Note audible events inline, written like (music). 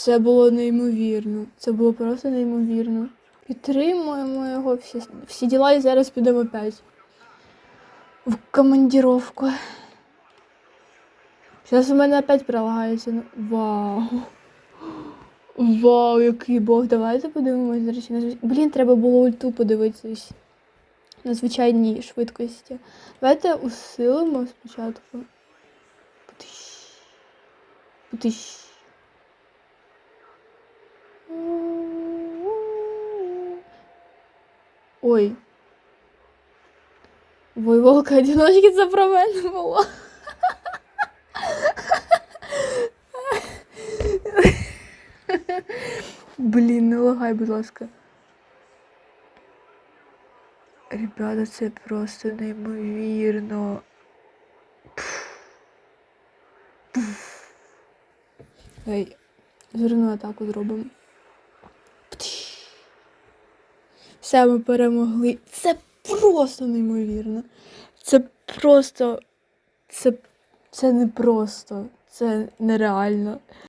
Це було неймовірно. Це було просто неймовірно. Підтримуємо його всі, всі діла і зараз підемо опять. В командировку. Зараз у мене опять прилагається. Вау. Вау, який бог. Давайте подивимось, до речі, на Блін, треба було ульту подивитись. На звичайній швидкості. Давайте усилимо спочатку. Путиш. Путиш. Ой. Войволка (laughs) одиночки це про мене було. Блін, не лагай, будь ласка. Ребята, це просто неймовірно. Ей, зерну атаку зробимо. Все, ми перемогли. Це просто неймовірно. Це просто. Це, це не просто. Це нереально.